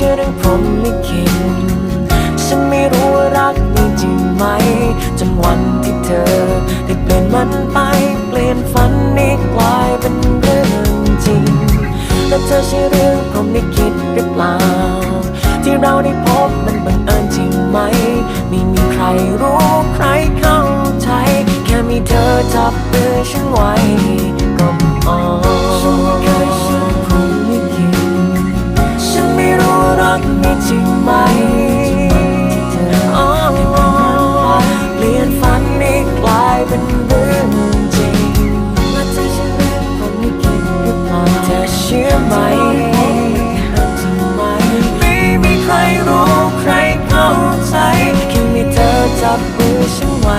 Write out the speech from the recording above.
ใช่อเรื่องพรมลิขิตฉันไม่รู้ว่ารักมีจริงไหม จนวันที่เธอ ได้เปลี่ยนมันไป เปลี่ยนฝันนี้กลายเป็นเรื่องจริง แล้วเธอใช่เรื่องพรมลิขิตหรือเปล่า ที่เราได้พบมันบังเอิญจริงไหม ไม่มีใครรู้ใครเข้าใจ แค่มีเธอจับมือฉันไว้ รักมีจริงไหมเปลี่ยนฝันนี้กลายเป็นเรื่องจริงว่าเธอจะเลือคนไม่คิดหรือเปล่าเธอเชื่อไหมไม่มีใครรู้ใครเข้าใจแค่มีเธอจับมือฉันไว้